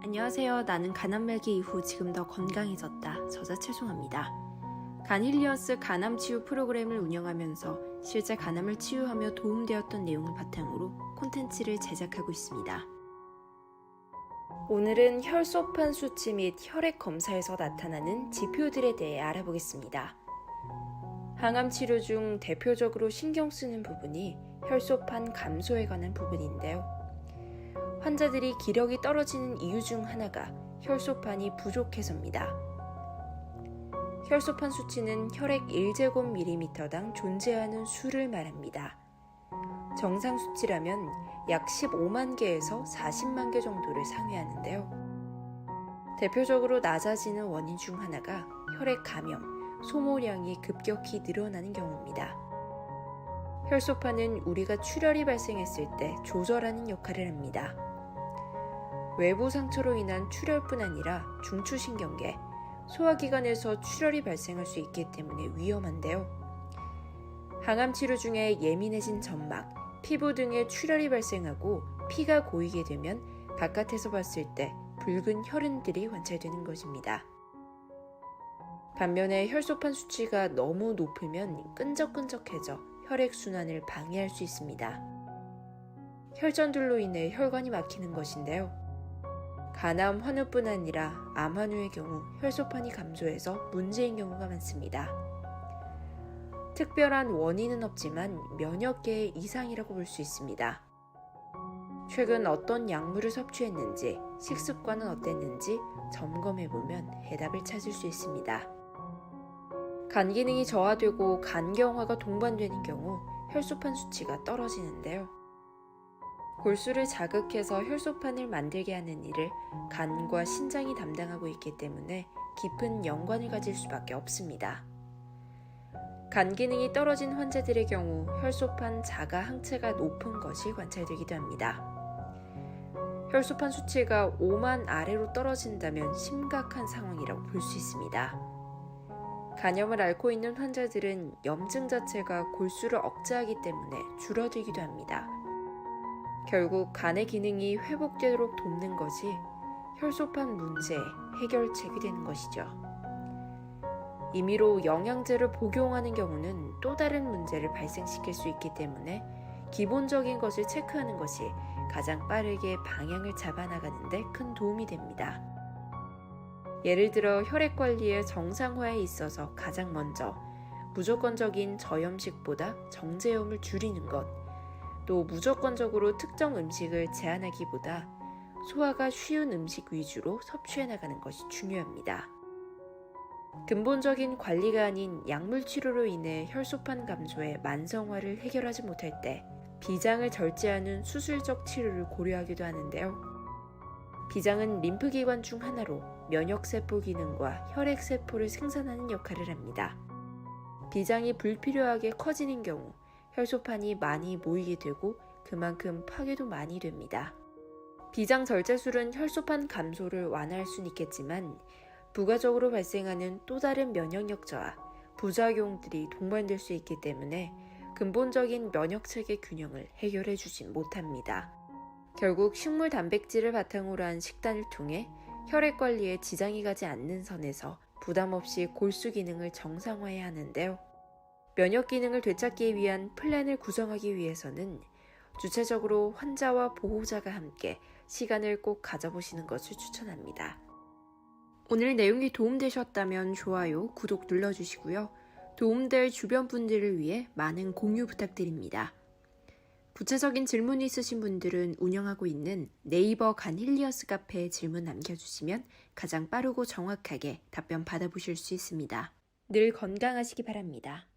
안녕하세요. 나는 간암말기 이후 지금 더 건강해졌다. 저자 최송합니다. 간힐리어스 간암 치유 프로그램을 운영하면서 실제 간암을 치유하며 도움되었던 내용을 바탕으로 콘텐츠를 제작하고 있습니다. 오늘은 혈소판 수치 및 혈액 검사에서 나타나는 지표들에 대해 알아보겠습니다. 항암 치료 중 대표적으로 신경 쓰는 부분이 혈소판 감소에 관한 부분인데요. 환자들이 기력이 떨어지는 이유 중 하나가 혈소판이 부족해서입니다. 혈소판 수치는 혈액 1제곱밀리미터당 존재하는 수를 말합니다. 정상 수치라면 약 15만 개에서 40만 개 정도를 상회하는데요. 대표적으로 낮아지는 원인 중 하나가 혈액 감염, 소모량이 급격히 늘어나는 경우입니다. 혈소판은 우리가 출혈이 발생했을 때 조절하는 역할을 합니다. 외부 상처로 인한 출혈뿐 아니라 중추신경계, 소화기관에서 출혈이 발생할 수 있기 때문에 위험한데요. 항암 치료 중에 예민해진 점막, 피부 등에 출혈이 발생하고 피가 고이게 되면 바깥에서 봤을 때 붉은 혈흔들이 관찰되는 것입니다. 반면에 혈소판 수치가 너무 높으면 끈적끈적해져 혈액순환을 방해할 수 있습니다. 혈전들로 인해 혈관이 막히는 것인데요. 간암 환우뿐 아니라 암 환우의 경우 혈소판이 감소해서 문제인 경우가 많습니다. 특별한 원인은 없지만 면역계의 이상이라고 볼 수 있습니다. 최근 어떤 약물을 섭취했는지, 식습관은 어땠는지 점검해보면 해답을 찾을 수 있습니다. 간 기능이 저하되고 간경화가 동반되는 경우 혈소판 수치가 떨어지는데요. 골수를 자극해서 혈소판을 만들게 하는 일을 간과 신장이 담당하고 있기 때문에 깊은 연관을 가질 수밖에 없습니다. 간 기능이 떨어진 환자들의 경우 혈소판 자가 항체가 높은 것이 관찰되기도 합니다. 혈소판 수치가 5만 아래로 떨어진다면 심각한 상황이라고 볼 수 있습니다. 간염을 앓고 있는 환자들은 염증 자체가 골수를 억제하기 때문에 줄어들기도 합니다. 결국 간의 기능이 회복되도록 돕는 것이 혈소판 문제의 해결책이 되는 것이죠. 임의로 영양제를 복용하는 경우는 또 다른 문제를 발생시킬 수 있기 때문에 기본적인 것을 체크하는 것이 가장 빠르게 방향을 잡아나가는데 큰 도움이 됩니다. 예를 들어 혈액 관리의 정상화에 있어서 가장 먼저 무조건적인 저염식보다 정제염을 줄이는 것, 또 무조건적으로 특정 음식을 제한하기보다 소화가 쉬운 음식 위주로 섭취해 나가는 것이 중요합니다. 근본적인 관리가 아닌 약물 치료로 인해 혈소판 감소의 만성화를 해결하지 못할 때 비장을 절제하는 수술적 치료를 고려하기도 하는데요. 비장은 림프기관 중 하나로 면역세포 기능과 혈액세포를 생산하는 역할을 합니다. 비장이 불필요하게 커지는 경우 혈소판이 많이 모이게 되고 그만큼 파괴도 많이 됩니다. 비장 절제술은 혈소판 감소를 완화할 수는 있겠지만 부가적으로 발생하는 또 다른 면역력 저하, 부작용들이 동반될 수 있기 때문에 근본적인 면역체계 균형을 해결해 주진 못합니다. 결국 식물 단백질을 바탕으로 한 식단을 통해 혈액 관리에 지장이 가지 않는 선에서 부담 없이 골수 기능을 정상화해야 하는데요. 면역 기능을 되찾기 위한 플랜을 구성하기 위해서는 주체적으로 환자와 보호자가 함께 시간을 꼭 가져보시는 것을 추천합니다. 오늘 내용이 도움되셨다면 좋아요, 구독 눌러주시고요. 도움될 주변 분들을 위해 많은 공유 부탁드립니다. 구체적인 질문이 있으신 분들은 운영하고 있는 네이버 간 힐리어스 카페에 질문 남겨주시면 가장 빠르고 정확하게 답변 받아보실 수 있습니다. 늘 건강하시기 바랍니다.